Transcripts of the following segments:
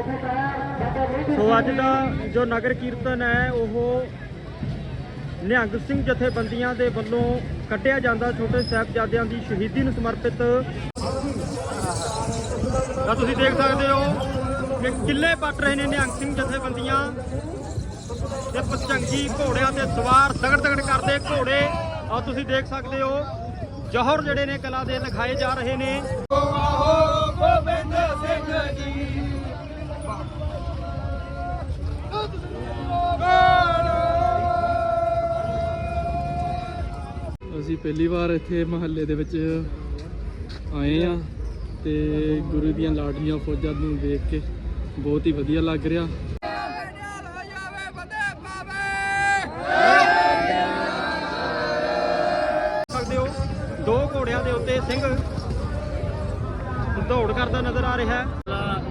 ਸੋ ਅੱਜ ਦਾ ਜੋ ਨਗਰ ਕੀਰਤਨ ਹੈ, ਉਹ ਨਿਹੰਗ ਸਿੰਘ ਜਥੇਬੰਦੀਆਂ ਦੇ ਵੱਲੋਂ ਕੱਢਿਆ ਜਾਂਦਾ ਛੋਟੇ ਸਾਹਿਬਜ਼ਾਦਿਆਂ ਦੀ ਸ਼ਹੀਦੀ ਨੂੰ ਸਮਰਪਿਤ। ਤਾਂ ਤੁਸੀਂ ਦੇਖ ਸਕਦੇ ਹੋ ਕਿ ਕਿੱਲੇ ਪੱਟ ਰਹੇ ਨੇ ਨਿਹੰਗ ਸਿੰਘ ਜਥੇਬੰਦੀਆਂ। ਤੇ ਪਚੰਗੀ ਘੋੜਿਆਂ ਤੇ ਸਵਾਰ ਤਗੜ ਤਗੜ ਕਰਦੇ ਘੋੜੇ। ਆ ਤੁਸੀਂ ਦੇਖ ਸਕਦੇ ਹੋ, ਜੋਹਰ ਜਿਹੜੇ ਨੇ ਕਲਾ ਦੇ ਦਿਖਾਏ ਜਾ ਰਹੇ ਨੇ। ਗੋਬਿੰਦ ਸਿੰਘ ਜੀ। ਅਸੀਂ ਪਹਿਲੀ ਵਾਰ ਇੱਥੇ ਮਹੱਲੇ ਦੇ ਵਿੱਚ ਆਏ ਆ ਤੇ ਗੁਰੂ ਦੀਆਂ ਲਾਡਲੀਆਂ ਫੌਜਾਂ ਨੂੰ ਦੇਖ ਕੇ ਬਹੁਤ ਹੀ ਵਧੀਆ ਲੱਗ ਰਿਹਾ। ਸਕਦੇ ਹੋ ਦੋ ਘੋੜਿਆਂ ਦੇ ਉੱਤੇ ਸਿੰਘ ਦੌੜ ਕਰਦਾ ਨਜ਼ਰ ਆ ਰਿਹਾ ਹੈ।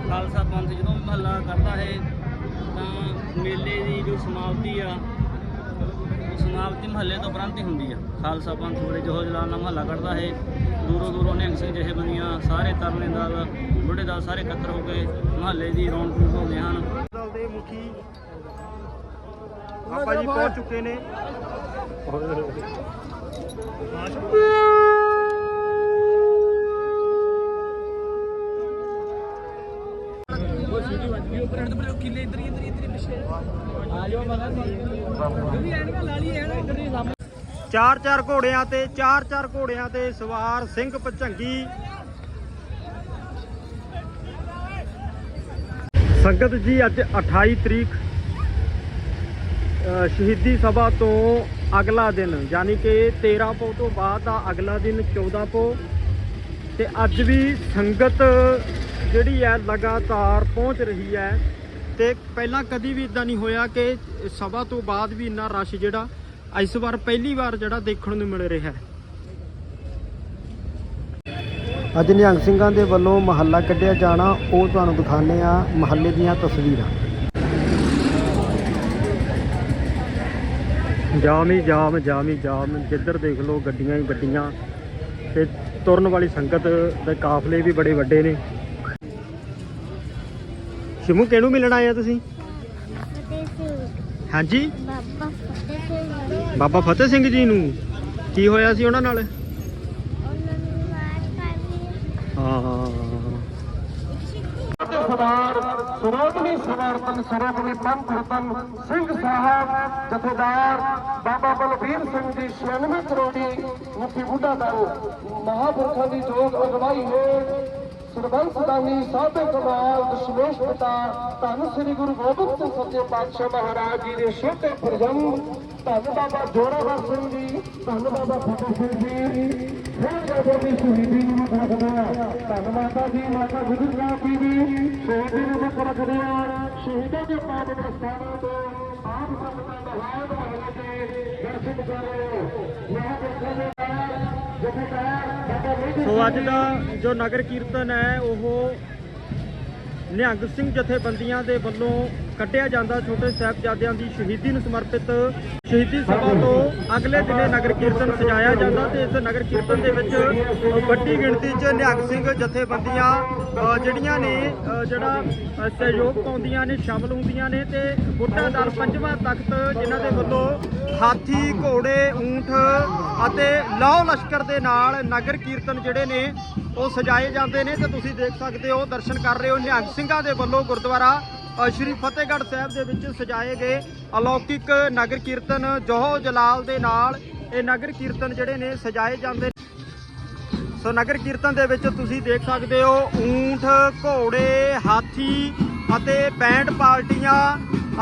ਖਾਲਸਾ ਪੰਥ ਜਦੋਂ ਮਹੱਲਾ ਕਰਦਾ ਹੈ ਤਾਂ ਮੇਲੇ ਦੀ ਜੋ ਸਮਾਪਤੀ ਆ ਉਹ ਸਮਾਪਤੀ ਮਹੱਲੇ ਤੋਂ ਉਪਰੰਤ ਹੀ ਹੁੰਦੀ ਖਾਲਸਾ ਪੰਥ ਉਰੇ ਜੋ ਜਲਾਲ ਨਾਲ ਮਹੱਲਾ ਕੱਢਦਾ ਹੈ। ਦੂਰੋਂ ਦੂਰੋਂ ਨਿਹੰਗ ਸਿੰਘ ਜਥੇਬੰਦੀਆਂ ਸਾਰੇ ਤਰਨੇ ਬੁੱਢੇ ਦਲ ਸਾਰੇ ਇਕੱਤਰ ਹੋ ਕੇ ਮਹੱਲੇ ਦੀ ਰੌਣਕ ਵਧਾਉਂਦੇ ਹਨ। ਦਲ ਦੇ ਮੁਖੀ ਬਾਬਾ ਜੀ ਪਹੁੰਚ ਚੁੱਕੇ ਨੇ। ਚਾਰ ਚਾਰ ਘੋੜਿਆਂ ਤੇ ਚਾਰ ਚਾਰ ਘੋੜਿਆਂ ਤੇ ਸਵਾਰ ਸਿੰਘ ਪਚੰਗੀ। ਸੰਗਤ ਜੀ, ਅੱਜ 28 ਤਰੀਕ ਸ਼ਹੀਦੀ ਸਭਾ ਤੋਂ ਅਗਲਾ ਦਿਨ, ਯਾਨੀ ਕਿ 13 ਪੋ ਤੋਂ ਬਾਅਦ ਦਾ ਅਗਲਾ ਦਿਨ 14 ਪੋ। ਤੇ ਅੱਜ ਵੀ ਸੰਗਤ ਜਿਹੜੀ ਹੈ, ਲਗਾਤਾਰ ਪਹੁੰਚ ਰਹੀ ਹੈ। ਤੇ ਪਹਿਲਾਂ ਕਦੀ ਵੀ ਇਦਾਂ ਨਹੀਂ ਹੋਇਆ ਕਿ ਸਭਾ ਤੋਂ ਬਾਅਦ ਵੀ ਇੰਨਾ ਰਸ਼ ਜਿਹੜਾ ਇਸ ਵਾਰ ਪਹਿਲੀ ਵਾਰ ਜਿਹੜਾ ਦੇਖਣ ਨੂੰ ਮਿਲ ਰਿਹਾ ਹੈ। ਅੱਜ ਨਿਹੰਗ ਸਿੰਘਾਂ ਦੇ ਵੱਲੋਂ ਮਹੱਲਾ ਕੱਢਿਆ ਜਾਣਾ ਉਹ ਤੁਹਾਨੂੰ ਦਿਖਾਣੇ ਆ ਮਹੱਲੇ ਦੀਆਂ ਤਸਵੀਰਾਂ। ਜਾਮ ਹੀ ਜਾਮ ਜਾਮ ਹੀ ਜਾਮ। ਜਿੱਧਰ ਦੇਖ ਲਓ ਗੱਡੀਆਂ ਹੀ ਗੱਡੀਆਂ। ਤੇ ਤੁਰਨ ਵਾਲੀ ਸੰਗਤ ਦੇ ਕਾਫਲੇ ਵੀ ਬੜੇ ਵੱਡੇ ਨੇ। ਸ਼ਿਮੂ ਕਿਹਨੂੰ ਮਿਲਣ ਆਏ ਆ ਤੁਸੀਂ? ਹਾਂਜੀ? ਬਾਬਾ ਬਾਬਾ ਫਤਿਹ ਸਿੰਘ ਜੀ ਨੂੰ। ਕੀ ਹੋਇਆ ਸੀ ਉਹਨਾਂ ਨਾਲ? ਉਹਨਾਂ ਹਾਂ। ਸਰਦਾਰ ਸਰੋਤਨੀ ਸਮਰਪਨ ਸਰੋਤਨੀ ਪੰਥ ਰਤਨ ਸਿੰਘ ਸਾਹਿਬ ਜਥੇਦਾਰ ਬਾਬਾ ਬਲਬੀਰ ਸਿੰਘ ਜੀ 96 ਕਰੋੜੀ ਮੁਖੀ ਬੁੱਢਾ ਦਲ ਮਹਾਪੁਰਖਾਂ ਦੀ ਜੋਗ ਅਗਵਾਈ ਹੇਠ ਸਰਬੰਸ ਦਾਨੀ ਸਾਧੇ ਕਮਾਲ ਦਸ਼ਮੇਸ਼ ਪਿਤਾ ਧੰਨ ਸ੍ਰੀ ਗੁਰੂ ਗੋਬਿੰਦ ਸਿੰਘ ਸੱਚੇ ਪਾਤਸ਼ਾਹ ਮਹਾਰਾਜ ਜੀ ਦੇ ਛੋਟੇ ਪ੍ਰਜਨ ਧੰਨ ਬਾਬਾ ਜੋਰਾਵਰ ਸਿੰਘ ਜੀ, ਧੰਨ ਬਾਬਾ ਫਤਿਹ ਸਿੰਘ ਜੀ। ਫਿਰ ਜਦੋਂ ਦੀ ਸ਼ਹੀਦੀ ਨੂੰ ਰੱਖਦੇ ਆ, ਧੰਨ ਮਾਤਾ ਜੀ, ਮਾਤਾ ਗੁਰੂ ਸਾਹਿਬ ਜੀ ਦੀ। ਸ਼ਹੀਦੀ ਨੂੰ ਮੁੱਖ ਰੱਖਦੇ ਆ, ਸ਼ਹੀਦਾਂ ਦੇ ਪਾਵਨ ਸਥਾਨਾਂ ਤੋਂ ਆਪ ਸੰਗਤਾਂ ਦਾ ਹਾਲ ਮਹੱਲੇ ਤੇ ਦਰਸ਼ਨ ਕਰ ਰਹੇ ਹੋ ਸੋ ਅੱਜ ਦਾ ਜੋ ਨਗਰ ਕੀਰਤਨ ਹੈ, ਉਹ ਨਿਹੰਗ ਸਿੰਘ ਜਥੇਬੰਦੀਆਂ ਦੇ ਵੱਲੋਂ ਕੱਢਿਆ ਜਾਂਦਾ ਛੋਟੇ ਸਾਹਿਬਜ਼ਾਦਿਆਂ ਦੀ ਸ਼ਹੀਦੀ ਨੂੰ ਸਮਰਪਿਤ ਸ਼ਹੀਦੀ ਸਭਾ ਤੋਂ ਅਗਲੇ ਦਿਨੇ ਨਗਰ ਕੀਰਤਨ ਸਜਾਇਆ ਜਾਂਦਾ ਤੇ ਇਸ ਨਗਰ ਕੀਰਤਨ ਦੇ ਵਿੱਚ ਵੱਡੀ ਗਿਣਤੀ 'ਚ ਨਿਹੰਗ ਸਿੰਘ ਜਥੇਬੰਦੀਆਂ ਜਿਹੜੀਆਂ ਨੇ ਜਿਹੜਾ ਸਹਿਯੋਗ ਪਾਉਂਦੀਆਂ ਨੇ, ਸ਼ਾਮਲ ਹੁੰਦੀਆਂ ਨੇ ਤੇ ਬੁੱਢਾ ਦਲ ਪੰਜਵਾਂ ਤਖਤ ਜਿਨ੍ਹਾਂ ਦੇ ਵੱਲੋਂ ਹਾਥੀ, ਘੋੜੇ, ਊਂਠ ਅਤੇ ਲੌ ਲਸ਼ਕਰ ਦੇ ਨਾਲ ਨਗਰ ਕੀਰਤਨ ਜਿਹੜੇ ਨੇ, ਉਹ ਸਜਾਏ ਜਾਂਦੇ ਨੇ ਤੇ ਤੁਸੀਂ ਦੇਖ ਸਕਦੇ ਹੋ, ਦਰਸ਼ਨ ਕਰ ਰਹੇ ਹੋ। ਨਿਹੰਗ ਸਿੰਘਾਂ ਦੇ ਵੱਲੋਂ ਗੁਰਦੁਆਰਾ ਸ਼੍ਰੀ ਫਤਿਹਗੜ੍ਹ ਸਾਹਿਬ ਦੇ ਵਿੱਚ ਸਜਾਏ ਗਏ ਅਲੌਕਿਕ ਨਗਰ ਕੀਰਤਨ ਜੋਹੋ ਜਲਾਲ ਦੇ ਨਾਲ ਇਹ ਨਗਰ ਕੀਰਤਨ ਜਿਹੜੇ ਨੇ, ਸਜਾਏ ਜਾਂਦੇ ਸੋ ਨਗਰ ਕੀਰਤਨ ਦੇ ਵਿੱਚ ਤੁਸੀਂ ਦੇਖ ਸਕਦੇ ਹੋ, ਊਂਠ, ਘੋੜੇ, ਹਾਥੀ ਅਤੇ ਬੈਂਡ ਪਾਰਟੀਆਂ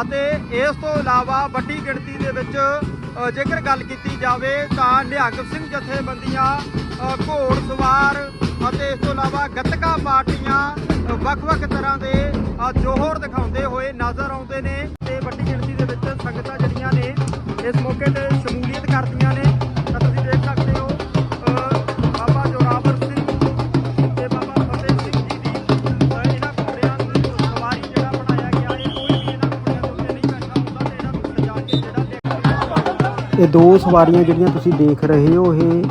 ਅਤੇ ਇਸ ਤੋਂ ਇਲਾਵਾ ਵੱਡੀ ਗਿਣਤੀ ਦੇ ਵਿੱਚ ਜੇਕਰ ਗੱਲ ਕੀਤੀ ਜਾਵੇ ਤਾਂ ਨਿਹੰਗ ਸਿੰਘ ਜਥੇਬੰਦੀਆਂ ਘੋੜ ਸਵਾਰ ਅਤੇ ਇਸ ਤੋਂ ਇਲਾਵਾ ਗੱਤਕਾ ਪਾਰਟੀਆਂ ਵੱਖ-ਵੱਖ ਤਰ੍ਹਾਂ ਦੇ ਜੋਹਰ ਦਿਖਾਉਂਦੇ ਹੋਏ ਨਜ਼ਰ ਆਉਂਦੇ ਨੇ ਤੇ ਵੱਡੀ ਗਿਣਤੀ ਦੇ ਵਿੱਚ ਸੰਗਤਾਂ ਜਿਹੜੀਆਂ ਨੇ ਇਸ ਮੌਕੇ ਤੇ ਇਹ ਦੋ ਸਵਾਰੀਆਂ ਜਿਹੜੀਆਂ ਤੁਸੀਂ ਦੇਖ ਰਹੇ ਹੋ ਇਹ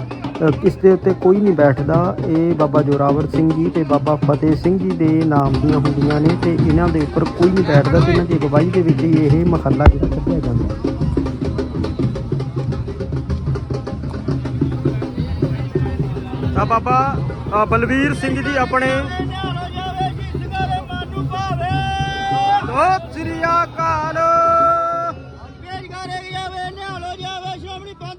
ਕਿਸ ਦੇ ਉੱਤੇ ਕੋਈ ਨਹੀਂ ਬੈਠਦਾ। ਇਹ ਬਾਬਾ ਜੋਰਾਵਰ ਸਿੰਘ ਜੀ ਤੇ ਬਾਬਾ ਫਤਿਹ ਸਿੰਘ ਜੀ ਦੇ ਨਾਮ ਦੀਆਂ ਹੁੰਦੀਆਂ ਨੇ ਤੇ ਇਹਨਾਂ ਦੇ ਉੱਪਰ ਕੋਈ ਨਹੀਂ ਬੈਠਦਾ ਤੇ ਇਹਨਾਂ ਦੀ ਅਗਵਾਈ ਦੇ ਵਿੱਚ ਹੀ ਇਹ ਮਹੱਲਾ ਜਿਹੜਾ ਕੱਢਿਆ ਜਾਂਦਾ ਹੈ। ਆ ਬਾਬਾ ਬਲਵੀਰ ਸਿੰਘ ਜੀ ਆਪਣੇ ਸਤਿ ਸ੍ਰੀ ਅਕਾਲ।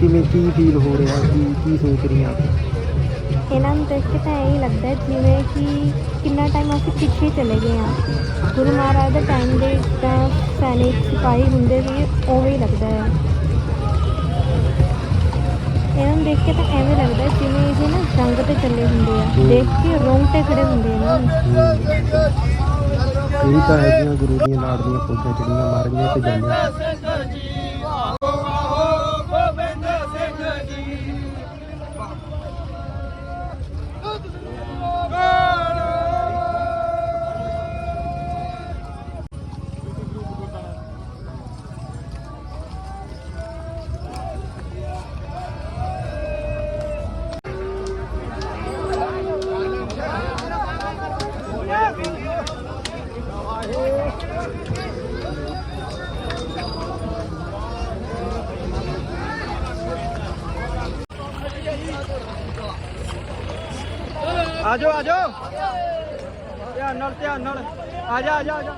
ਕਿਵੇਂ ਕੀ ਫੀਲ ਹੋ ਰਿਹਾ ਕੀ ਕੀ ਸੋਚ ਰਹੀਆਂ ਇਹਨਾਂ ਨੂੰ ਦੇਖ ਕੇ ਤਾਂ ਇਹ ਲੱਗਦਾ ਹੈ ਜਿਵੇਂ ਕਿ ਕਿੰਨਾ ਟਾਈਮ ਅਸੀਂ ਪਿੱਛੇ ਚਲੇ ਗਏ ਹਾਂ। ਗੁਰੂ ਮਹਾਰਾਜ ਦੇ ਟਾਈਮ ਦੇ ਤਾਂ ਸੈਨਿਕ ਸਿਪਾਹੀ ਹੁੰਦੇ ਸੀ ਉਵੇਂ ਹੀ ਲੱਗਦਾ ਹੈ। ਇਹਨਾਂ ਨੂੰ ਦੇਖ ਕੇ ਤਾਂ ਐਵੇਂ ਲੱਗਦਾ ਹੈ ਜਿਵੇਂ ਇਹ ਨਾ ਜੰਗ ਤੇ ਚੱਲੇ ਹੁੰਦੇ ਆ। ਦੇਖ ਕੇ ਰੋਂਗਟੇ ਖੜੇ ਹੁੰਦੇ ਆ ਨਾ। ਇਹ ਤਾਂ ਹੈਗੀਆਂ ਗੁਰੂ ਦੀਆਂ ਲਾੜਦੀਆਂ ਫੌਜਾਂ ਜਿਹੜੀਆਂ ਮਾਰੀਆਂ ਤੇ ਜਾਂਦੀਆਂ। ਧਿਆਨ ਨਾਲ। ਜਾ ਆ ਜਾ ਆ ਜਾ।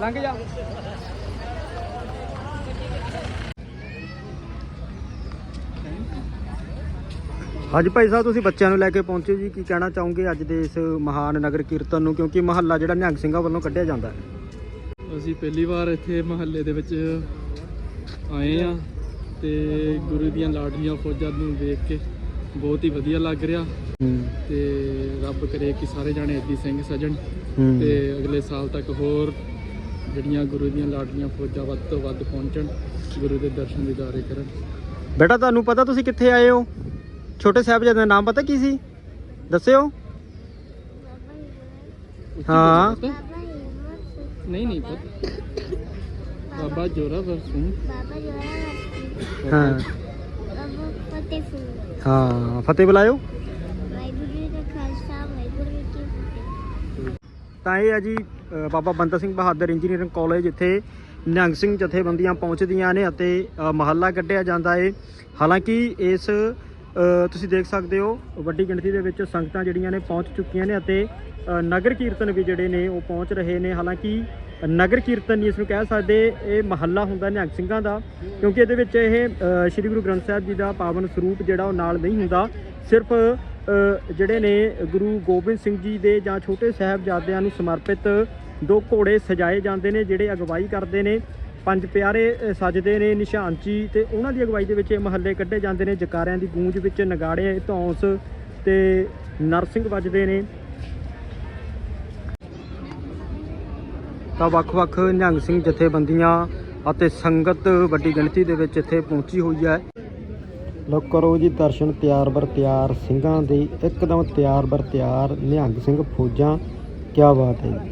ਲੰਘ ਜਾ। ਅੱਜ ਭਾਈ ਸਾਹਿਬ ਤੁਸੀਂ ਬੱਚਿਆਂ ਨੂੰ ਲੈ ਕੇ ਪਹੁੰਚੇ ਜੀ। ਕੀ ਕਹਿਣਾ ਚਾਹੋਗੇ ਅੱਜ ਦੇ ਇਸ ਮਹਾਨ ਨਗਰ ਕੀਰਤਨ ਨੂੰ? ਕਿਉਂਕਿ ਮਹੱਲਾ ਜਿਹੜਾ ਨਿਹੰਗ ਸਿੰਘਾਂ ਵੱਲੋਂ ਕੱਢਿਆ ਜਾਂਦਾ ਹੈ। ਅਸੀਂ ਪਹਿਲੀ ਵਾਰ ਇੱਥੇ ਮਹੱਲੇ ਦੇ ਵਿੱਚ ਆਏ ਆ ਤੇ ਗੁਰੂ ਦੀਆਂ ਲਾਡਲੀਆਂ ਫੌਜਾਂ ਨੂੰ ਦੇਖ ਕੇ ਬਹੁਤ ਹੀ ਵਧੀਆ ਲੱਗ ਰਿਹਾ। ਤੇ ਰੱਬ ਕਰੇ ਕਿ ਸਾਰੇ ਜਾਣੇ ਏਦੀ ਸਿੰਘ ਸਜਣ। ਤੇ ਅਗਲੇ ਸਾਲ ਤੱਕ ਹੋਰ ਜਿਹੜੀਆਂ ਗੁਰੂ ਦੀਆਂ ਲਾਡਲੀਆਂ ਫੌਜਾਂ ਵੱਧ ਤੋਂ ਵੱਧ ਪਹੁੰਚਣ ਗੁਰੂ ਦੇ ਦਰਸ਼ਨ ਦੀਦਾਰੇ ਕਰਨ। ਬੇਟਾ ਤੁਹਾਨੂੰ ਪਤਾ ਤੁਸੀਂ ਕਿੱਥੇ ਆਏ ਹੋ? ਛੋਟੇ ਸਾਹਿਬਜ਼ਾਦੇ ਦਾ ਨਾਮ ਪਤਾ ਕੀ ਸੀ? ਦੱਸਿਓ। ਹਾਂ। ਨਹੀਂ ਨਹੀਂ ਪਤਾ। ਬਾਬਾ ਜੋਰਾਵਰ ਸਿੰਘ। ਬਾਬਾ ਜੋਰਾ ਹਾਂ। ਹਾਂ ਫਤਿਹ ਬੁਲਾਇਓ। ਵਾਹਿਗੁਰੂ ਜੀ ਦਾ ਖਾਲਸਾ ਵਾਹਿਗੁਰੂ ਜੀ ਕੀ ਫਤਿਹ। ਤਾਂ ਇਹ ਹੈ ਜੀ ਅ, ਬਾਬਾ ਬੰਦਾ ਸਿੰਘ ਬਹਾਦਰ ਇੰਜੀਨੀਅਰਿੰਗ ਕਾਲਜ ਇੱਥੇ ਨਿਹੰਗ ਸਿੰਘ ਜਥੇਬੰਦੀਆਂ ਪਹੁੰਚਦੀਆਂ ਨੇ ਅਤੇ ਅ, ਮਹੱਲਾ ਕੱਢਿਆ ਜਾਂਦਾ ਹੈ ਹਾਲਾਂਕਿ ਇਸ ਅ, ਤੁਸੀਂ ਦੇਖ ਸਕਦੇ ਹੋ ਵੱਡੀ ਗਿਣਤੀ ਦੇ ਵਿੱਚ ਸੰਗਤਾਂ ਜਿਹੜੀਆਂ ਨੇ ਪਹੁੰਚ ਚੁੱਕੀਆਂ ਨੇ ਅਤੇ ਅ, ਨਗਰ ਕੀਰਤਨ ਵੀ ਜਿਹੜੇ ਨੇ ਉਹ ਪਹੁੰਚ ਰਹੇ ਨੇ। ਹਾਲਾਂਕਿ ਨਗਰ ਕੀਰਤਨ ਨਹੀਂ ਇਸ ਨੂੰ ਕਹਿ ਸਕਦੇ ਇਹ ਮਹੱਲਾ ਹੁੰਦਾ ਨਿਹੰਗ ਸਿੰਘਾਂ ਦਾ ਕਿਉਂਕਿ ਇਹਦੇ ਵਿੱਚ ਇਹ ਸ੍ਰੀ ਗੁਰੂ ਗ੍ਰੰਥ ਸਾਹਿਬ ਜੀ ਦਾ ਪਾਵਨ ਸਰੂਪ ਜਿਹੜਾ ਉਹ ਨਾਲ ਨਹੀਂ ਹੁੰਦਾ। ਸਿਰਫ ਜਿਹੜੇ ਨੇ ਗੁਰੂ ਗੋਬਿੰਦ ਸਿੰਘ ਜੀ ਦੇ ਜਾਂ ਛੋਟੇ ਸਾਹਿਬਜ਼ਾਦਿਆਂ ਨੂੰ ਸਮਰਪਿਤ ਦੋ ਘੋੜੇ ਸਜਾਏ ਜਾਂਦੇ ਨੇ ਜਿਹੜੇ ਅਗਵਾਈ ਕਰਦੇ ਨੇ। ਪੰਜ ਪਿਆਰੇ ਅ, ਸਜਦੇ ਨੇ ਨਿਸ਼ਾਨਚੀ ਤੇ ਉਹਨਾਂ ਦੀ ਅਗਵਾਈ ਦੇ ਵਿੱਚ ਇਹ ਮਹੱਲੇ ਕੱਢੇ ਜਾਂਦੇ ਨੇ। ਜਕਾਰਿਆਂ ਦੀ ਗੂੰਜ ਵਿੱਚ ਨਗਾੜੇ ਧੌਂਸ ਤੇ ਨਰਸਿੰਘ ਵੱਜਦੇ ਨੇ। ਤਾਂ ਵੱਖ-ਵੱਖ ਨਿਹੰਗ ਸਿੰਘ ਜਥੇਬੰਦੀਆਂ ਅਤੇ ਸੰਗਤ ਵੱਡੀ ਗਿਣਤੀ ਦੇ ਵਿੱਚ ਇੱਥੇ ਪਹੁੰਚੀ ਹੋਈ ਹੈ। ਲੋ ਕਰੋ ਜੀ ਦਰਸ਼ਨ, ਤਿਆਰ ਬਰ ਤਿਆਰ ਸਿੰਘਾਂ ਦੇ, ਇੱਕਦਮ ਤਿਆਰ ਬਰ ਤਿਆਰ ਨਿਹੰਗ ਸਿੰਘ ਫੌਜਾਂ। ਕੀ ਬਾਤ ਹੈ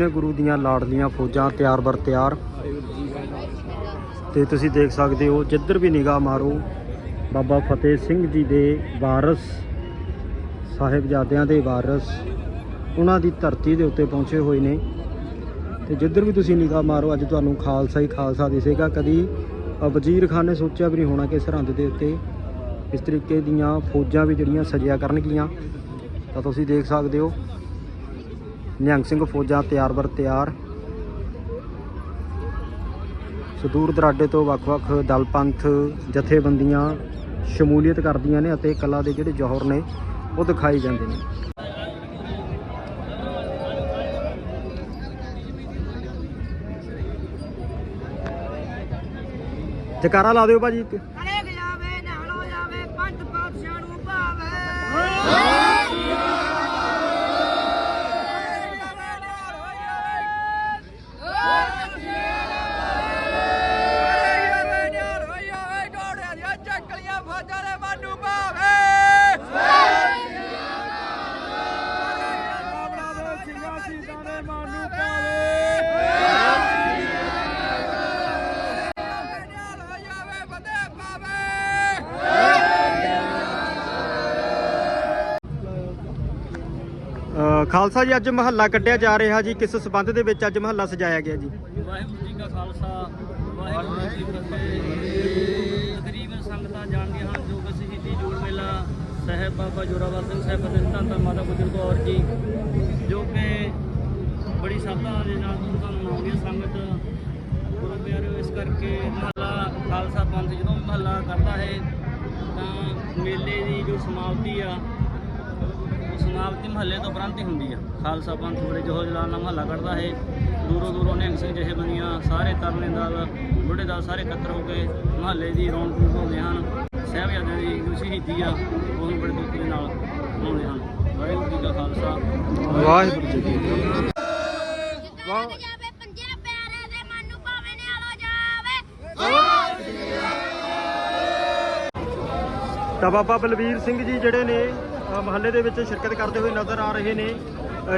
ਨੇ ਗੁਰੂ ਦੀਆਂ ਲਾਡਲੀਆਂ ਫੌਜਾਂ ਤਿਆਰ ਬਰ ਤਿਆਰ। ਤੇ ਤੁਸੀਂ ਦੇਖ ਸਕਦੇ ਹੋ, ਜਿੱਧਰ ਵੀ ਨਿਗਾਹ ਮਾਰੋ, ਬਾਬਾ ਫਤਿਹ ਸਿੰਘ ਜੀ ਦੇ ਵਾਰਸ, ਸਾਹਿਬਜ਼ਾਦਿਆਂ ਦੇ ਵਾਰਸ, ਉਹਨਾਂ ਦੀ ਧਰਤੀ ਦੇ ਉੱਤੇ ਪਹੁੰਚੇ ਹੋਏ ਨੇ। ਤੇ ਜਿੱਧਰ ਵੀ ਤੁਸੀਂ ਨਿਗਾਹ ਮਾਰੋ, ਅੱਜ ਤੁਹਾਨੂੰ ਖਾਲਸਾ ਹੀ ਖਾਲਸਾ ਦਿਸੇਗਾ। ਕਦੀ ਵਜ਼ੀਰ ਖਾਨ ਨੇ ਸੋਚਿਆ ਵੀ ਨਹੀਂ ਹੋਣਾ ਕਿ ਸਰਹੰਦ ਦੇ ਉੱਤੇ। ਇਸ ਤਰੀਕੇ ਦੀਆਂ ਫੌਜਾਂ ਵੀ ਜਿਹੜੀਆਂ ਸਜਿਆ ਕਰਨਗੀਆਂ। ਤਾਂ ਤੁਸੀਂ ਦੇਖ ਸਕਦੇ ਹੋ ਨਿਹੰਗ ਸਿੰਘ ਫੌਜਾਂ ਤਿਆਰ ਵਰ ਤਿਆਰ। ਸੋ ਦੂਰ ਦਰਾਡੇ ਤੋਂ ਵੱਖ-ਵੱਖ ਦਲ ਪੰਥ ਜਥੇਬੰਦੀਆਂ ਸ਼ਮੂਲੀਅਤ ਕਰਦੀਆਂ ਨੇ ਅਤੇ ਕਲਾ ਦੇ ਜਿਹੜੇ ਜੋਹਰ ਨੇ, ਉਹ ਦਿਖਾਈ ਜਾਂਦੇ ਨੇ। ਜਕਾਰਾ ਲਾ ਦਿਓ ਭਾਜੀ ਖਾਲਸਾ ਜੀ, ਅੱਜ ਮਹੱਲਾ ਕੱਢਿਆ ਜਾ ਰਿਹਾ ਜੀ, ਕਿਸ ਸਬੰਧ ਦੇ ਵਿੱਚ ਅੱਜ ਮਹੱਲਾ ਸਜਾਇਆ ਗਿਆ ਜੀ? ਵਾਹਿਗੁਰੂ ਜੀ ਕਾ ਖਾਲਸਾ, ਵਾਹਿਗੁਰੂ ਜੀ ਕੀ ਫਤਿਹ। ਤਕਰੀਬਨ ਸੰਗਤਾਂ ਜਾਣਦੀਆਂ ਹਨ, ਜੋ ਕਿ ਸ਼ਹੀਦੀ ਜੋੜ ਮੇਲਾ ਸਾਹਿਬ ਬਾਬਾ ਜੋਰਾਵਰ ਸਿੰਘ ਸਾਹਿਬ ਅਤੇ ਧੰਨ ਮਾਤਾ ਗੁਜਰ ਕੌਰ ਜੀ, ਜੋ ਕਿ ਬੜੀ ਸ਼ਰਧਾ ਦੇ ਨਾਲ ਤੁਹਾਨੂੰ ਮਨਾਉਂਦੀ ਸੰਗਤ। ਗੁਰੂ ਪਿਆਰਿਓ, ਇਸ ਕਰਕੇ ਮਹੱਲਾ ਖਾਲਸਾ ਪੰਥ ਜਦੋਂ ਮਹੱਲਾ ਕਰਦਾ ਹੈ, ਤਾਂ ਮੇਲੇ ਦੀ ਜੋ ਸਮਾਪਤੀ ਆ ਸਮਾਪਤੀ ਮਹੱਲੇ ਤੋਂ ਉਪਰੰਤ ਹੀ ਹੁੰਦੀ ਆ। ਖਾਲਸਾ ਪੰਥ ਉਰੇ ਜੋ ਜਲਾਲ ਨਾਲ ਮਹੱਲਾ ਕੱਢਦਾ ਹੈ ਦੂਰੋਂ ਦੂਰੋਂ ਨਿਹੰਗ ਸਿੰਘ ਜਥੇਬੰਦੀਆਂ ਸਾਰੇ ਤਰਲੇ ਦਲ ਬੁੱਢੇ ਦਲ ਸਾਰੇ ਇਕੱਤਰ ਹੋ ਕੇ ਮਹੱਲੇ ਦੀ ਰੌਣਕ ਵਧਾਉਂਦੇ ਹਨ। ਸਾਹਿਬਜ਼ਾਦਿਆਂ ਦੀ ਜੋ ਸ਼ਹੀਦੀ ਆ ਉਹਨੂੰ ਬੜੇ ਦੁੱਖ ਦੇ ਨਾਲ ਮਨਾਉਂਦੇ ਹਨ। ਵਾਹਿਗੁਰੂ ਜੀ ਕਾ ਖਾਲਸਾ। ਵਾਹਿਗੁਰੂ ਜੀ ਕੀ ਫਤਿਹ। ਵਾਹ ਜਾਵੇ ਪੰਜੇ ਪਿਆਰੇ ਦੇ ਮਨ ਨੂੰ ਭਾਵੇਂ ਨਿਹਾਲੋ ਜਾਵੇ। ਤਾਂ ਬਾਬਾ ਬਲਵੀਰ ਸਿੰਘ ਜੀ ਜਿਹੜੇ ਨੇ ਮਹੱਲੇ ਦੇ ਵਿੱਚ ਸ਼ਿਰਕਤ ਕਰਦੇ ਹੋਏ ਨਜ਼ਰ ਆ ਰਹੇ ਨੇ।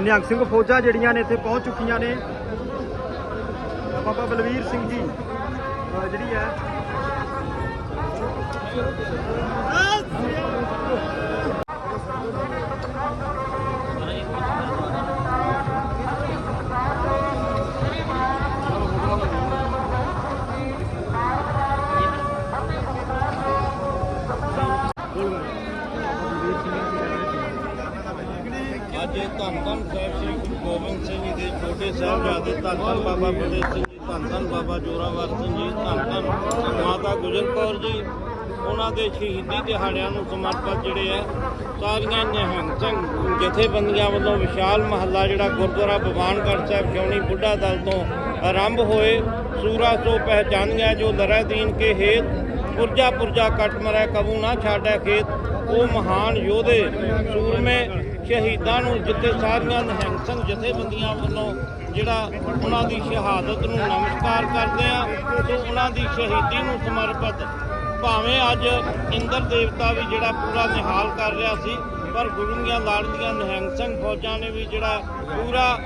ਨਿਹੰਗ ਸਿੰਘ ਫੌਜਾਂ ਜਿਹੜੀਆਂ ਨੇ ਇੱਥੇ ਪਹੁੰਚ ਚੁੱਕੀਆਂ ਨੇ। ਬਾਬਾ ਬਲਵੀਰ ਸਿੰਘ ਜੀ ਜਿਹੜੀ ਹੈ। ਅੱਜ ਧੰਨ ਧੰਨ ਸਾਹਿਬ ਸ੍ਰੀ ਗੁਰੂ ਗੋਬਿੰਦ ਸਿੰਘ ਜੀ ਦੇ ਛੋਟੇ ਸਾਹਿਬਜ਼ਾਦੇ ਧੰਨ ਧੰਨ ਬਾਬਾ ਫਤਿਹ ਸਿੰਘ ਜੀ, ਧੰਨ ਧੰਨ ਬਾਬਾ ਜੋਰਾਵਰ ਸਿੰਘ ਜੀ, ਧੰਨ ਧੰਨ ਮਾਤਾ ਗੁਜਰ ਕੌਰ ਜੀ, ਉਹਨਾਂ ਦੇ ਸ਼ਹੀਦੀ ਦਿਹਾੜਿਆਂ ਨੂੰ ਸਮਰਪਿਤ ਜਿਹੜੇ ਆ ਸਾਰੀਆਂ ਨਿਹੰਗ ਸਿੰਘ ਜਥੇਬੰਦੀਆਂ ਵੱਲੋਂ ਵਿਸ਼ਾਲ ਮਹੱਲਾ ਜਿਹੜਾ ਗੁਰਦੁਆਰਾ ਭਗਵਾਨਗੜ੍ਹ ਸਾਹਿਬ ਕਿਉਣੀ ਬੁੱਢਾ ਦਲ ਤੋਂ ਆਰੰਭ ਹੋਏ, ਸੂਰਾ ਸੋ ਪਹਿਚਾਨੀਆਂ ਜੋ ਲਰੈ ਦੀਨ ਕੇ ਹੇਤ, ਪੁਰਜਾ ਪੁਰਜਾ ਕੱਟ ਮਰੈ ਕਬੂ ਨਾ ਛਾੜੈ ਖੇਤ, ਉਹ ਮਹਾਨ ਯੋਧੇ ਸੂਰਮੇ ਸ਼ਹੀਦਾਂ ਨੂੰ ਜਿੱਥੇ ਸਾਰੀਆਂ ਨਿਹੰਗ ਸਿੰਘ ਜਥੇਬੰਦੀਆਂ ਵੱਲੋਂ ਜਿਹੜਾ ਉਹਨਾਂ ਦੀ ਸ਼ਹਾਦਤ ਨੂੰ ਨਮਸਕਾਰ ਕਰਦੇ ਆ ਸੋ ਉਹਨਾਂ ਦੀ ਸ਼ਹੀਦੀ ਨੂੰ ਸਮਰਪਿਤ ਭਾਵੇਂ ਅੱਜ ਇੰਦਰ ਦੇਵਤਾ ਵੀ ਜਿਹੜਾ ਪੂਰਾ ਨਿਹਾਲ ਕਰ ਰਿਹਾ ਸੀ, ਪਰ ਗੁਰੂ ਦੀਆਂ ਲਾੜਦੀਆਂ ਨਿਹੰਗ ਸਿੰਘ ਫੌਜਾਂ ਨੇ ਵੀ ਜਿਹੜਾ ਪੂਰਾ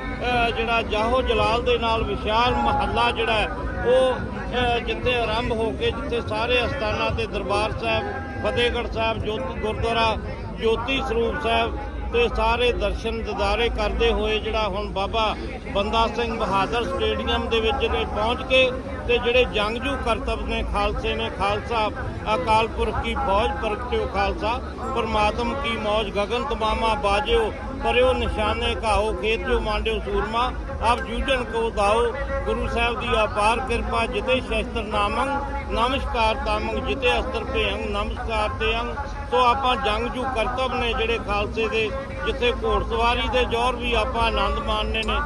ਜਿਹੜਾ ਜਾਹੋ ਜਲਾਲ ਦੇ ਨਾਲ ਵਿਸ਼ਾਲ ਮਹੱਲਾ ਜਿਹੜਾ ਉਹ ਜਿੱਥੇ ਆਰੰਭ ਹੋ ਕੇ ਜਿੱਥੇ ਸਾਰੇ ਅਸਥਾਨਾਂ ਤੇ ਦਰਬਾਰ ਸਾਹਿਬ, ਫਤਿਹਗੜ੍ਹ ਸਾਹਿਬ, ਜੋਤੀ, ਗੁਰਦੁਆਰਾ ਜੋਤੀ ਸਰੂਪ ਸਾਹਿਬ ਤੇ ਸਾਰੇ ਦਰਸ਼ਨ ਦਿਦਾਰੇ ਕਰਦੇ ਹੋਏ ਜਿਹੜਾ ਹੁਣ ਬਾਬਾ ਬੰਦਾ ਸਿੰਘ ਬਹਾਦਰ ਸਟੇਡੀਅਮ ਦੇ ਵਿੱਚ ਜਿਹੜੇ ਪਹੁੰਚ ਕੇ ਤੇ ਜਿਹੜੇ ਜੰਗਜੂ ਕਰਤੱਵ ਨੇ ਖਾਲਸੇ ਨੇ, ਖਾਲਸਾ, ਅਕਾਲ ਪੁਰਖ ਕੀ ਫੌਜ ਪਰਖਿਓ ਖਾਲਸਾ, ਪਰਮਾਤਮ ਕੀ ਮੌਜ, ਗਗਨ ਤਮਾਮਾ ਬਾਜਿਓ, ਪਰਿਓ ਨਿਸ਼ਾਨੇ ਘਾਓ, ਖੇਤ ਜੋ ਮਾਂਡਿਓ ਸੂਰਮਾ ਆਪ ਜੂਝਣ ਕੋ ਦਾਓ ਗੁਰੂ ਸਾਹਿਬ ਦੀ ਅਪਾਰ ਕਿਰਪਾ, ਜਿਤੇ ਸ਼ਸਤਰ ਨਾਮੰਗ ਨਮਸਕਾਰ ਤਾਮੰਗ ਜਿਤੇ ਅਸਤਰ ਭੇਅੰਗ ਨਮਸਕਾਰ ਤੇ ਅੰਗ ਸੋ ਆਪਾਂ ਜੰਗਜੂ ਕਰਤੱਵ ਨੇ ਜਿਹੜੇ ਖਾਲਸੇ ਦੇ, ਜਿੱਥੇ ਘੋੜਸਵਾਰੀ ਦੇ ਜੋਰ ਵੀ ਆਪਾਂ ਆਨੰਦ ਮਾਣਨੇ ਨੇ।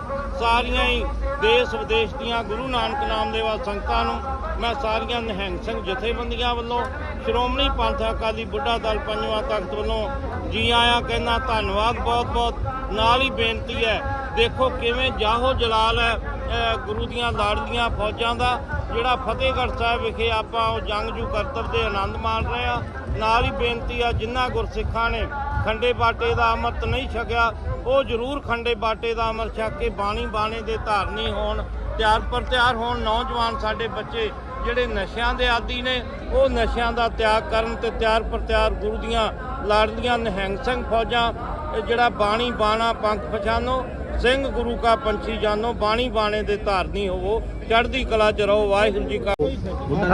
ਸਾਰੀਆਂ ਹੀ ਦੇਸ਼ ਵਿਦੇਸ਼ ਦੀਆਂ ਗੁਰੂ ਨਾਨਕ ਨਾਮ ਦੇਵਾ ਸੰਗਤਾਂ ਨੂੰ ਮੈਂ ਸਾਰੀਆਂ ਨਿਹੰਗ ਸਿੰਘ ਜਥੇਬੰਦੀਆਂ ਵੱਲੋਂ, ਸ਼੍ਰੋਮਣੀ ਪੰਥ ਅਕਾਲੀ ਬੁੱਢਾ ਦਲ ਪੰਜਵਾਂ ਤਖਤ ਵੱਲੋਂ ਜੀ ਆਇਆਂ ਕਹਿੰਦਾ ਧੰਨਵਾਦ ਬਹੁਤ ਬਹੁਤ ਨਾਲ ਹੀ ਬੇਨਤੀ ਹੈ ਦੇਖੋ ਕਿਵੇਂ ਜਾਹੋ ਜਲਾਲ ਹੈ ਗੁਰੂ ਦੀਆਂ ਲਾੜਲੀਆਂ ਫੌਜਾਂ ਦਾ, ਜਿਹੜਾ ਫਤਿਹਗੜ੍ਹ ਸਾਹਿਬ ਵਿਖੇ ਆਪਾਂ ਉਹ ਜੰਗਜੂ ਕਰਤੱਵ ਦੇ ਆਨੰਦ ਮਾਣ ਰਹੇ ਆ ਨਾਲ ਹੀ ਬੇਨਤੀ ਆ ਜਿਨ੍ਹਾਂ ਗੁਰਸਿੱਖਾਂ ਨੇ ਖੰਡੇ ਬਾਟੇ ਦਾ ਅੰਮ੍ਰਿਤ ਨਹੀਂ ਛਕਿਆ, ਉਹ ਜ਼ਰੂਰ ਖੰਡੇ ਬਾਟੇ ਦਾ ਅੰਮ੍ਰਿਤ ਛਕ ਕੇ ਬਾਣੀ ਬਾਣੇ ਦੇ ਧਾਰਨੀ ਹੋਣ, ਤਿਆਰ ਪਰ ਤਿਆਰ ਹੋਣ, ਨੌਜਵਾਨ ਸਾਡੇ ਬੱਚੇ ਜਿਹੜੇ ਨਸ਼ਿਆਂ ਦੇ ਆਦੀ ਨੇ, ਉਹ ਨਸ਼ਿਆਂ ਦਾ ਤਿਆਗ ਕਰਨ ਤੇ ਤਿਆਰ ਪਰ ਤਿਆਰ ਗੁਰੂ ਦੀਆਂ ਲਾੜਲੀਆਂ ਨਿਹੰਗ ਸਿੰਘ ਫੌਜਾਂ, ਜਿਹੜਾ ਬਾਣੀ ਬਾਣਾ ਪੰਖ ਪਛਾਨੋ ਸਿੰਘ ਗੁਰੂ ਕਾ ਪੰਛੀ ਜਾਨੋ ਬਾਣੀ ਬਾਣੇ ਦੇ ਧਾਰਨੀ ਹੋਵੋ ਚੜ੍ਹਦੀ ਕਲਾ ਚ ਰਹੋ ਵਾਹਿਗੁਰੂ ਜੀ ਕਾ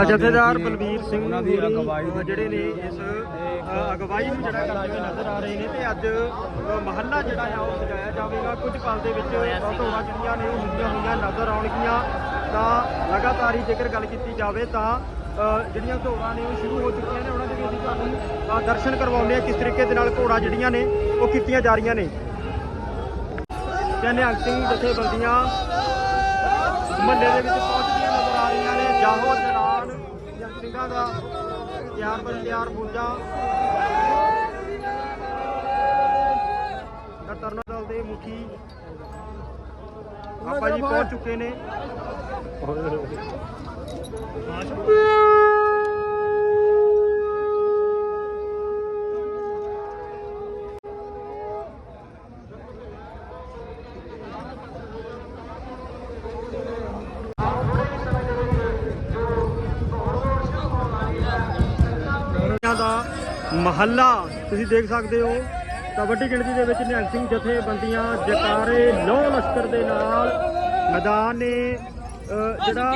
ਜਥੇਦਾਰ ਬਲਵੀਰ ਸਿੰਘ ਹੋਰੀ, ਅ, ਜਿਹੜੇ ਨੇ ਇਸ ਅਗਵਾਈ ਨੂੰ ਜਿਹੜਾ ਕਰਦੇ ਹੋਏ ਨਜ਼ਰ ਆ ਰਹੇ ਨੇ ਤੇ ਅੱਜ ਮਹੱਲਾ ਜਿਹੜਾ ਹੈ ਉਹ ਸਜਾਇਆ ਜਾਵੇਗਾ। ਕੁਝ ਪਲ ਦੇ ਵਿੱਚ ਧੋਣਾ ਜਿਹੜੀਆਂ ਨੇ ਉਹ ਹੁੰਦੀਆਂ ਹੋਈਆਂ ਨਜ਼ਰ ਆਉਣਗੀਆਂ। ਤਾਂ ਲਗਾਤਾਰ ਹੀ ਜੇਕਰ ਗੱਲ ਕੀਤੀ ਜਾਵੇ ਤਾਂ ਜਿਹੜੀਆਂ ਦੌੜਾਂ ਨੇ ਉਹ ਸ਼ੁਰੂ ਹੋ ਚੁੱਕੀਆਂ ਨੇ। ਉਹਨਾਂ ਦੇ ਵੀ ਅਸੀਂ ਤੁਹਾਨੂੰ ਦਰਸ਼ਨ ਕਰਵਾਉਂਦੇ ਆ ਕਿਸ ਤਰੀਕੇ ਦੇ ਨਾਲ ਘੋੜਾ ਜਿਹੜੀਆਂ ਨੇ ਉਹ ਕੀਤੀਆਂ ਜਾ ਰਹੀਆਂ ਨੇ। ਤੇ ਨਿਹੰਗ ਸਿੰਘ ਜਥੇਬੰਦੀਆਂ। ਮਹੱਲੇ ਦੇ ਵਿੱਚ ਪਹੁੰਚਦੀਆਂ ਨਜ਼ਰ ਆ ਰਹੀਆਂ ਨੇ। ਜਾਹੋ ਜਲਾਨ ਨਿਹੰਗ ਸਿੰਘਾਂ ਦਾ ਤਿਆਰ ਬਰ ਤਿਆਰ ਤਾਂ ਤਰਨਾ ਦਲ ਦੇ ਮੁਖੀ ਆਪਾਂ ਜੀ ਪਹੁੰਚ ਚੁੱਕੇ ਨੇ ਇਹਨਾਂ ਦਾ ਮਹੱਲਾ ਤੁਸੀਂ ਦੇਖ ਸਕਦੇ ਹੋ ਤਾਂ ਵੱਡੀ ਗਿਣਤੀ ਦੇ ਵਿੱਚ ਨਿਹੰਗ ਸਿੰਘ ਜਥੇਬੰਦੀਆਂ ਜਕਾਰੇ ਨੌ ਲਸ਼ਕਰ ਦੇ ਨਾਲ ਮੈਦਾਨ ਨੇ ਜਿਹੜਾ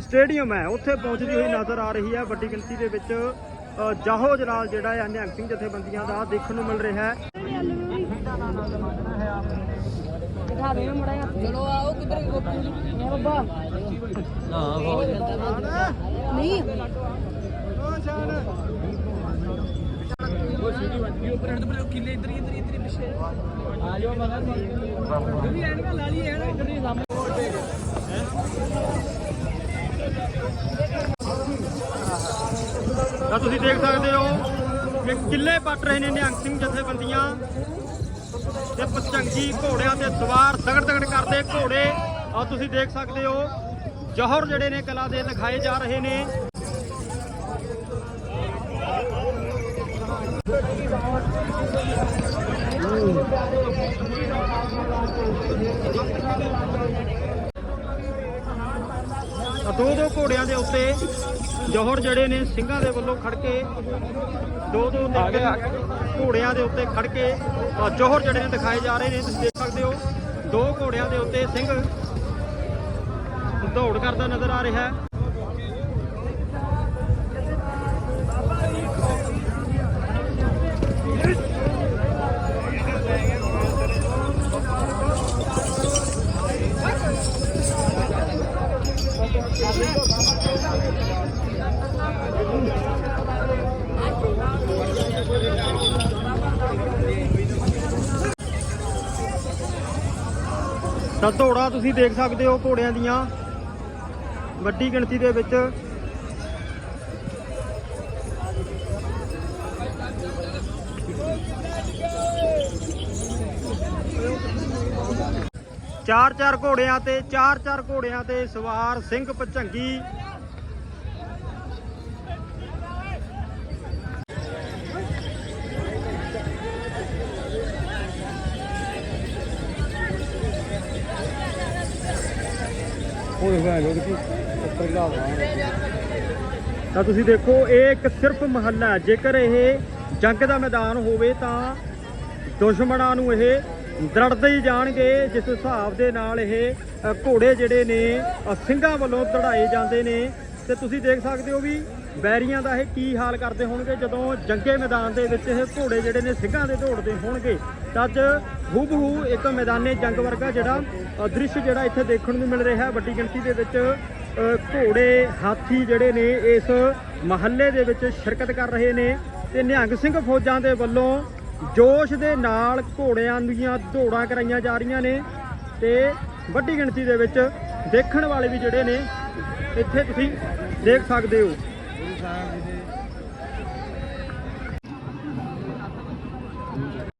ਸਟੇਡੀਅਮ ਹੈ ਉੱਥੇ ਪਹੁੰਚਦੀ ਹੋਈ ਨਜ਼ਰ ਆ ਰਹੀ ਹੈ। ਵੱਡੀ ਗਿਣਤੀ ਦੇ ਵਿੱਚ ਜਾਹੋ ਜਲਾਲ ਜਿਹੜਾ ਹੈ ਨਿਹੰਗ ਸਿੰਘ ਜਥੇਬੰਦੀਆਂ ਦਾ ਦੇਖਣ ਨੂੰ ਮਿਲ ਰਿਹਾ ਹੈ। ਚਲੋ ਆਓ ਕਿੱਧਰ ਗੋਪੀ ਬੱਬਾ ਨਹੀਂ। ਤਾਂ ਤੁਸੀਂ ਦੇਖ ਸਕਦੇ ਹੋ ਕਿ ਕਿੱਲੇ ਪੱਟ ਰਹੇ ਨੇ ਨਿਹੰਗ ਸਿੰਘ ਜਥੇਬੰਦੀਆਂ ਤੇ ਪਚੰਗੀ ਘੋੜਿਆਂ ਤੇ ਸਵਾਰ ਤਗੜ ਤਗੜ ਕਰਦੇ ਘੋੜੇ। ਆ ਤੁਸੀਂ ਦੇਖ ਸਕਦੇ ਹੋ, ਜੌਹਰ ਜਿਹੜੇ ਨੇ ਕਲਾ ਦੇ ਦਿਖਾਏ ਜਾ ਰਹੇ ਨੇ। ਦੋ ਦੋ ਘੋੜਿਆਂ ਦੇ ਉੱਤੇ ਜੌਹਰ ਜਿਹੜੇ ਨੇ ਸਿੰਘਾਂ ਦੇ ਵੱਲੋਂ ਖੜ ਕੇ ਦੋ ਦੋ ਘੋੜਿਆਂ ਦੇ ਉੱਤੇ ਖੜ ਕੇ ਜੌਹਰ ਜਿਹੜੇ ਨੇ ਦਿਖਾਏ ਜਾ ਰਹੇ ਨੇ ਤੁਸੀਂ ਦੇਖ ਸਕਦੇ ਹੋ ਦੋ ਘੋੜਿਆਂ ਦੇ ਉੱਤੇ ਸਿੰਘ ਦੌੜ ਕਰਦਾ ਨਜ਼ਰ ਆ ਰਿਹਾ ਹੈ। ਤਾਂ ਤੁਸੀਂ ਦੇਖ ਸਕਦੇ ਹੋ ਘੋੜਿਆਂ ਦੀਆਂ ਵੱਡੀ ਗਿਣਤੀ ਦੇ ਵਿੱਚ। ਚਾਰ ਚਾਰ ਘੋੜਿਆਂ ਤੇ, ਚਾਰ ਚਾਰ ਘੋੜਿਆਂ ਤੇ ਸਵਾਰ ਸਿੰਘ ਪਚੰਗੀ ਤਾਂ ਤੁਸੀਂ ਦੇਖੋ, ਇਹ ਇੱਕ ਸਿਰਫ ਮਹੱਲਾ ਹੈ। ਜੇਕਰ ਇਹ ਜੰਗ ਦਾ ਮੈਦਾਨ ਹੋਵੇ ਤਾਂ ਦੁਸ਼ਮਣਾਂ ਨੂੰ ਇਹ ਦਰੜਦੇ ਹੀ ਜਾਣਗੇ। ਜਿਸ ਹਿਸਾਬ ਦੇ ਨਾਲ ਇਹ ਘੋੜੇ ਜਿਹੜੇ ਨੇ ਸਿੰਘਾਂ ਵੱਲੋਂ ਦੜਾਏ ਜਾਂਦੇ ਨੇ। ਤੇ ਤੁਸੀਂ ਦੇਖ ਸਕਦੇ ਹੋ ਵੀ ਬੈਰੀਆਂ ਦਾ ਇਹ ਕੀ ਹਾਲ ਕਰਦੇ ਹੋਣਗੇ। ਜਦੋਂ ਜੰਗੇ ਮੈਦਾਨ ਦੇ ਵਿੱਚ ਇਹ ਘੋੜੇ ਜਿਹੜੇ ਨੇ ਸਿੰਘਾਂ ਦੇ ਦੌੜਦੇ ਹੋਣਗੇ, ਤਾਂ ਅੱਜ ਹੂਬਹੂ ਇੱਕ ਮੈਦਾਨੇ ਜੰਗ ਵਰਗਾ ਜਿਹੜਾ ਦ੍ਰਿਸ਼ ਜਿਹੜਾ ਇੱਥੇ ਦੇਖਣ ਨੂੰ ਮਿਲ ਰਿਹਾ ਹੈ। ਵੱਡੀ ਗਿਣਤੀ ਦੇ ਵਿੱਚ ਘੋੜੇ, ਹਾਥੀ ਜਿਹੜੇ ਨੇ ਇਸ ਮਹੱਲੇ ਦੇ ਵਿੱਚ ਸ਼ਿਰਕਤ ਕਰ ਰਹੇ ਨੇ ਤੇ ਨਿਹੰਗ ਸਿੰਘ ਫੌਜਾਂ ਦੇ ਵੱਲੋਂ ਜੋਸ਼ ਦੇ ਨਾਲ ਘੋੜਿਆਂ ਦੀਆਂ ਦੌੜਾਂ ਕਰਾਈਆਂ ਜਾ ਰਹੀਆਂ ਨੇ ਤੇ ਵੱਡੀ ਗਿਣਤੀ ਦੇ ਵਿੱਚ ਦੇਖਣ ਵਾਲੇ ਵੀ ਜਿਹੜੇ ਨੇ, ਇੱਥੇ ਤੁਸੀਂ ਦੇਖ ਸਕਦੇ ਹੋ।